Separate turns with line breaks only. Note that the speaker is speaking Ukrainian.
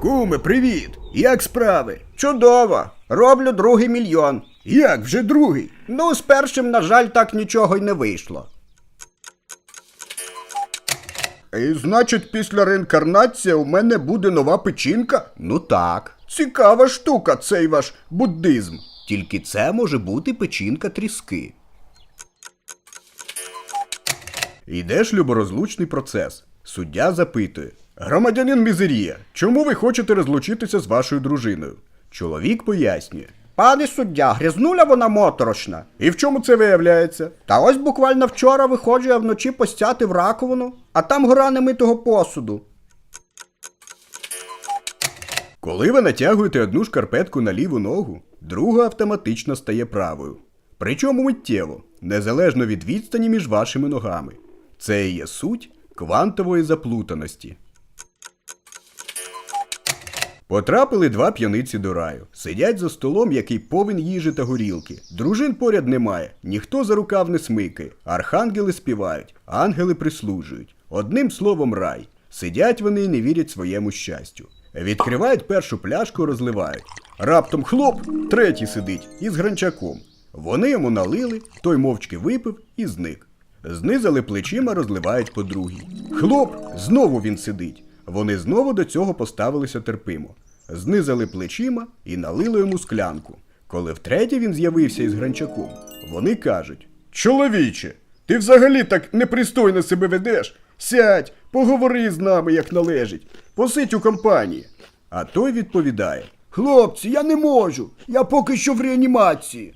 Куме, привіт! Як справи?
Чудово. Роблю другий мільйон.
Як вже другий?
Ну, з першим, на жаль, так нічого й не вийшло.
І значить, після реінкарнації у мене буде нова печінка?
Ну так.
Цікава штука, цей ваш буддизм.
Тільки це може бути печінка тріски.
Йде шлюборозлучний процес. Суддя запитує: Громадянин Мізерія, чому ви хочете розлучитися з вашою дружиною? Чоловік пояснює.
Пане суддя, грязнуля вона моторошна.
І в чому це виявляється?
Та ось буквально вчора виходжу я вночі постяти в раковину, а там гора немитого посуду.
Коли ви натягуєте одну шкарпетку на ліву ногу, друга автоматично стає правою. Причому миттєво, незалежно від відстані між вашими ногами. Це і є суть квантової заплутаності. Потрапили два п'яниці до раю. Сидять за столом, який повен їжі та горілки. Дружин поряд немає, ніхто за рукав не смикає. Архангели співають, ангели прислужують. Одним словом, рай. Сидять вони і не вірять своєму щастю. Відкривають першу пляшку, розливають. Раптом хлоп, третій сидить із гранчаком. Вони йому налили, той мовчки випив і зник. Знизали плечима, розливають по другій. Хлоп, знову він сидить. Вони знову до цього поставилися терпимо. Знизали плечима і налили йому склянку. Коли втретє він з'явився із гранчаком, вони кажуть: Чоловіче, ти взагалі так непристойно себе ведеш. Сядь, поговори з нами, як належить, посидь у компанії. А той відповідає: Хлопці, я не можу, я поки що в реанімації.